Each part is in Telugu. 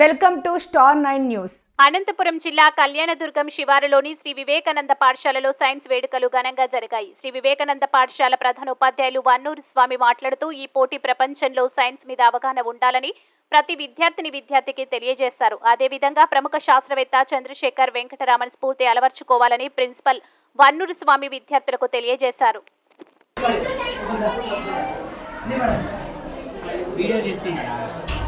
Welcome to star nine news. Anantapuram జిల్లా కళ్యాణదుర్గం శివారులోని శ్రీ వివేకానంద పాఠశాలలో సైన్స్ వేడుకలు ఘనంగా జరిగాయి. శ్రీ వివేకానంద పాఠశాల ప్రధాన ఉపాధ్యాయులు వన్నూరు స్వామి మాట్లాడుతూ ఈ పోటీ ప్రపంచంలో సైన్స్ మీద అవగాహన ఉండాలని ప్రతి విద్యార్థిని విద్యార్థికి తెలియజేశారు. అదేవిధంగా ప్రముఖ శాస్త్రవేత్త చంద్రశేఖర్ వెంకటరామన్ స్ఫూర్తి అలవర్చుకోవాలని ప్రిన్సిపల్ వన్నూరు స్వామి విద్యార్థులకు తెలియజేశారు. Video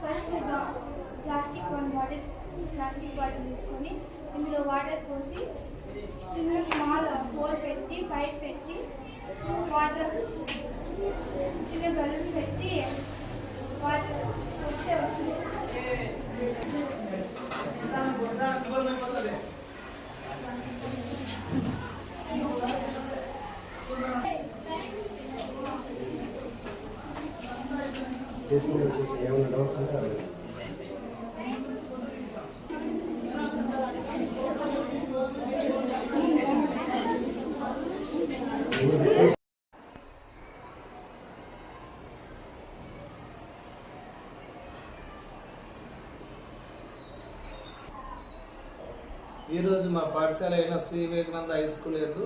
first plastic one bottle plastic bottle తీసుకొని ఇందులో వాటర్ పోసి చిన్న స్మాల్ హోల్ పెట్టి పైప్ పెట్టి వాటర్ చిన్న బల్బు పెట్టి వాటర్ చేసుకుంటూ వచ్చేసి ఏమైనా డౌట్స్ ఉంటే అడగండి. ఈరోజు మా పాఠశాల అయిన శ్రీ వివేకానంద హై స్కూల్ ఎందు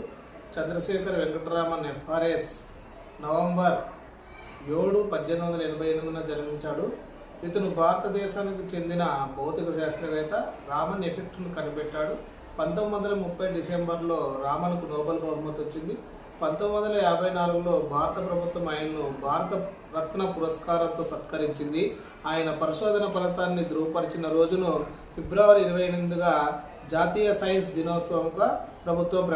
చంద్రశేఖర్ వెంకటరామన్ ఎఫ్ఆర్ఎస్ నవంబర్ ఏడు పద్దెనిమిది వందల ఎనభై ఎనిమిదిన జన్మించాడు. ఇతను భారతదేశానికి చెందిన భౌతిక శాస్త్రవేత్త రామన్ ఎఫెక్ట్ను కనిపెట్టాడు. పంతొమ్మిది వందల ముప్పై డిసెంబర్లో రామన్కు నోబెల్ బహుమతి వచ్చింది. పంతొమ్మిది వందల యాభై నాలుగులో భారత ప్రభుత్వం ఆయన్ను భారత రత్న పురస్కారంతో సత్కరించింది. ఆయన పరిశోధన ఫలితాన్ని ధృవపరిచిన రోజును ఫిబ్రవరి ఇరవై ఎనిమిదిగా జాతీయ సైన్స్ దినోత్సవంగా ప్రభుత్వం